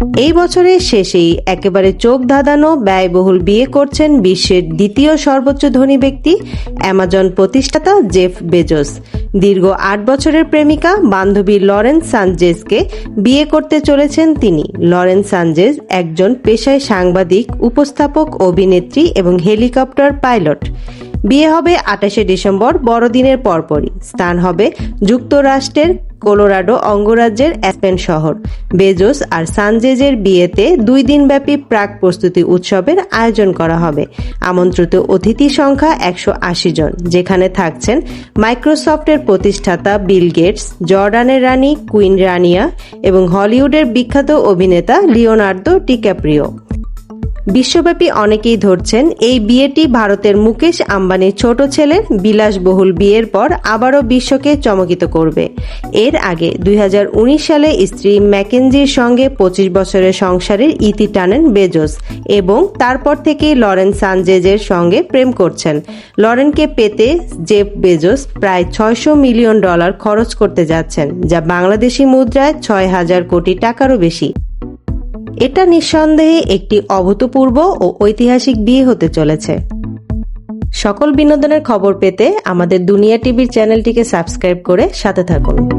এই বছরের শেষেই একেবারে চোখ ধাঁধানো ব্যয়বহুল বিয়ে করছেন বিশ্বের দ্বিতীয় সর্বোচ্চ ধনী ব্যক্তি, অ্যামাজন প্রতিষ্ঠাতা জেফ বেজোস। দীর্ঘ আট বছরের প্রেমিকা বান্ধবী লরেন্স সানজেসকে বিয়ে করতে চলেছেন তিনি। লরেন্স সানজেস একজন পেশায় সাংবাদিক, উপস্থাপক, অভিনেত্রী এবং হেলিকপ্টার পাইলট। বিয়ে হবে আঠাশে ডিসেম্বর, বড়দিনের পরপরই। স্থান হবে যুক্তরাষ্ট্রের কোলোরাডো অঙ্গরাজ্যের অ্যাসপেন শহর। বেজোস আর সানজেজের বিয়েতে দুই দিনব্যাপী প্রাক প্রস্তুতি উৎসবের আয়োজন করা হবে। আমন্ত্রিত অতিথি সংখ্যা একশো আশি জন, যেখানে থাকছেন মাইক্রোসফটের প্রতিষ্ঠাতা বিল গেটস, জর্ডানের রানী কুইন রানিয়া এবং হলিউডের বিখ্যাত অভিনেতা লিওনার্দো ডিক্যাপ্রিও। বিশ্বব্যাপী অনেকেই ধরছেন এই বিয়েটি ভারতের মুকেশ আম্বানির ছোট ছেলের বিলাসবহুল বিয়ের পর আবারও বিশ্বকে চমকিত করবে। এর আগে দুই হাজার উনিশ সালে স্ত্রী ম্যাকেনজির সঙ্গে পঁচিশ বছরের সংসারের ইতি টানেন বেজোস এবং তারপর থেকেই লরেন সানজেজের সঙ্গে প্রেম করছেন। লরেনকে পেতে জেফ বেজোস প্রায় ছয়শো মিলিয়ন ডলার খরচ করতে যাচ্ছেন, যা বাংলাদেশি মুদ্রায় ছয় হাজার কোটি টাকারও বেশি। এটা নিঃসন্দেহে একটি অভূতপূর্ব ও ঐতিহাসিক বিয়ে হতে চলেছে। সকল বিনোদনের খবর পেতে আমাদের দুনিয়া টিভির চ্যানেলটিকে সাবস্ক্রাইব করে সাথে থাকুন।